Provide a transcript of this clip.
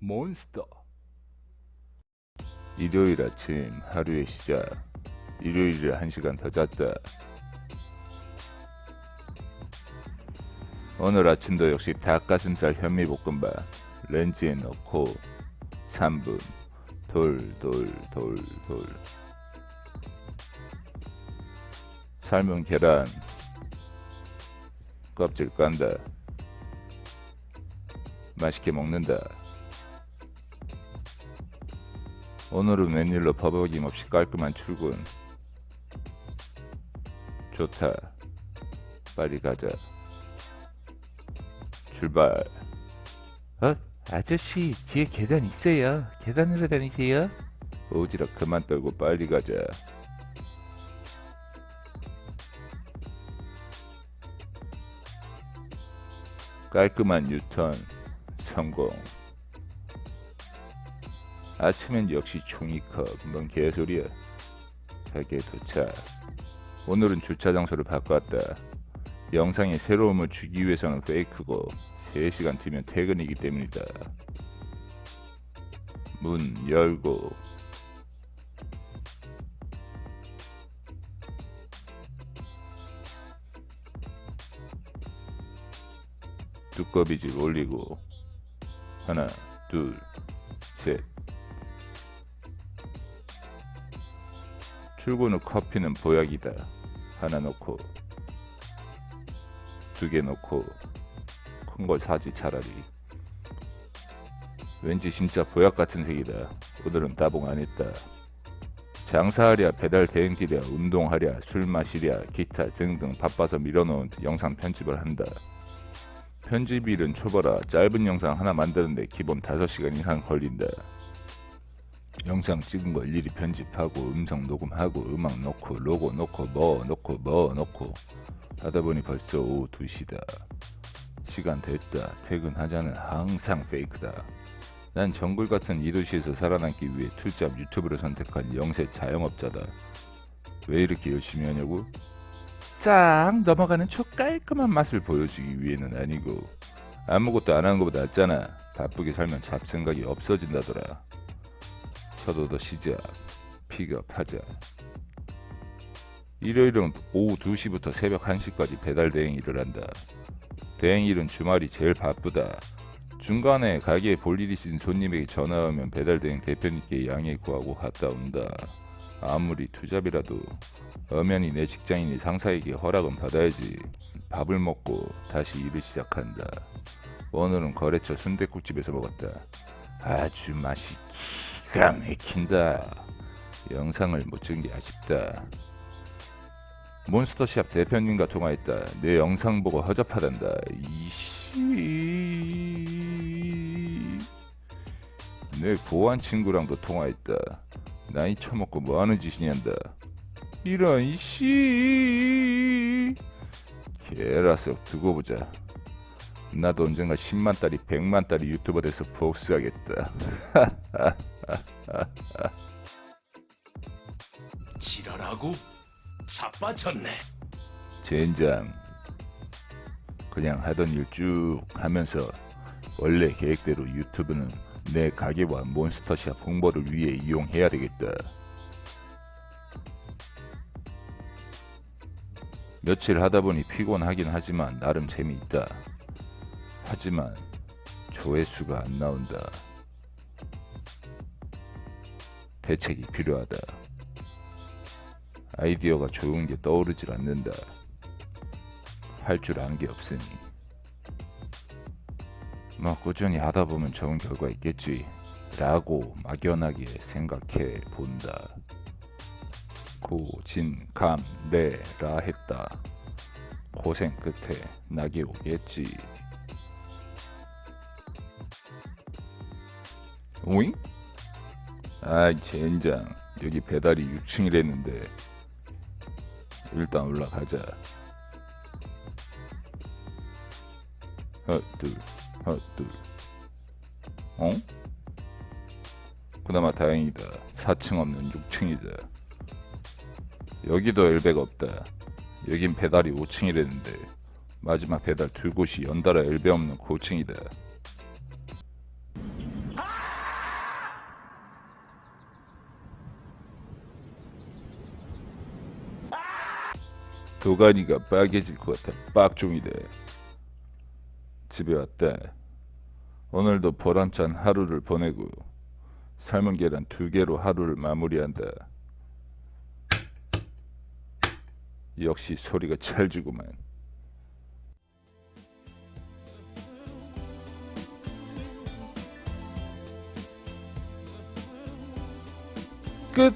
몬스터. 일요일 아침 하루의 시작. 일요일에 한 시간 더 잤다. 오늘 아침도 역시 닭가슴살 현미볶음밥 렌즈에 넣고 3분. 돌돌돌 돌. 삶은 계란. 껍질 깐다. 맛있게 먹는다 오늘은 웬일로 버벅임 없이 깔끔한 출근. 좋다. 빨리 가자. 출발. 어? 아저씨 뒤에 계단 있어요? 계단으로 다니세요? 오지랖 그만 떨고 빨리 가자. 깔끔한 유턴. 성공 아침엔 역시 종이컵 뭔 개소리야. 가게 도착. 오늘은 주차 장소를 바꿨다. 영상에 새로움을 주기 위해서는 페이크고 3시간 뒤면 퇴근이기 때문이다. 문 열고. 두꺼비질 올리고. 하나 둘셋 출근 후 커피는 보약이다. 하나 놓고 두 개 놓고 큰 걸 사지 차라리. 왠지 진짜 보약 같은 색이다. 오늘은 따봉 안 했다. 장사하랴 배달 대행기랴 운동하랴 술 마시랴 기타 등등 바빠서 밀어놓은 영상 편집을 한다. 편집일은 초보라 짧은 영상 하나 만드는데 기본 5시간 이상 걸린다 영상 찍은 거 일일이 편집하고 음성 녹음하고 음악 넣고 로고 넣고 뭐 넣고 뭐 넣고 하다 보니 벌써 오후 2시다. 시간 됐다. 퇴근하자는 항상 페이크다. 난 정글 같은 이 도시에서 살아남기 위해 투잡 유튜브를 선택한 영세 자영업자다. 왜 이렇게 열심히 하냐고? 싹 넘어가는 초 깔끔한 맛을 보여주기 위해는 아니고 아무것도 안 하는 것보다 낫잖아. 바쁘게 살면 잡생각이 없어진다더라 첫오더 시작 픽업하자. 일요일은 오후 2시부터 새벽 1시까지 배달 대행 일을 한다. 대행 일은 주말이 제일 바쁘다. 중간에 가게에 볼일 있은 손님에게 전화 오면 배달 대행 대표님께 양해 구하고 갔다 온다. 아무리 투잡이라도 엄연히 내 직장인이 상사에게 허락은 받아야지 밥을 먹고 다시 일을 시작한다. 오늘은 거래처 순댓국집에서 먹었다. 아주 맛이 기 가 막힌다. 영상을 못 찍은 게 아쉽다. 몬스터샵 대표님과 통화했다. 내 영상 보고 허접하단다. 이씨. 내 고한 친구랑도 통화했다. 나이 처먹고 뭐 하는 짓이냐다. 이런 이씨. 개라서 두고 보자 나도 언젠가 10만 달이 100만 달이 유튜버 돼서 복수하겠다. 지랄하고 자빠졌네. 젠장. 그냥 하던 일 쭉 하면서 원래 계획대로 유튜브는 내 가게와 몬스터샵 홍보를 위해 이용해야 되겠다. 며칠 하다 보니 피곤하긴 하지만 나름 재미있다 하지만 조회수가 안 나온다 대책이 필요하다 아이디어가 좋은 게 떠오르질 않는다. 할 줄 아는 게 없으니. 뭐 꾸준히 하다 보면 좋은 결과 있겠지. 라고 막연하게 생각해 본다. 고진감래라 했다. 고생 끝에 낙이 오겠지. 오잉? 아이 젠장 여기 배달이 6층이랬는데 일단 올라가자. 하나 둘 하나 둘. 어? 그나마 다행이다. 4층 없는 6층이다. 여기도 엘베가 없다. 여긴 배달이 5층이랬는데 마지막 배달 두 곳이 연달아 엘베 없는 고층이다. 도가니가 빨개질 것 같아. 빡종이네 집에 왔다 오늘도 보람찬 하루를 보내고 삶은 계란 두 개로 하루를 마무리한다 역시 소리가 찰지구만. 끝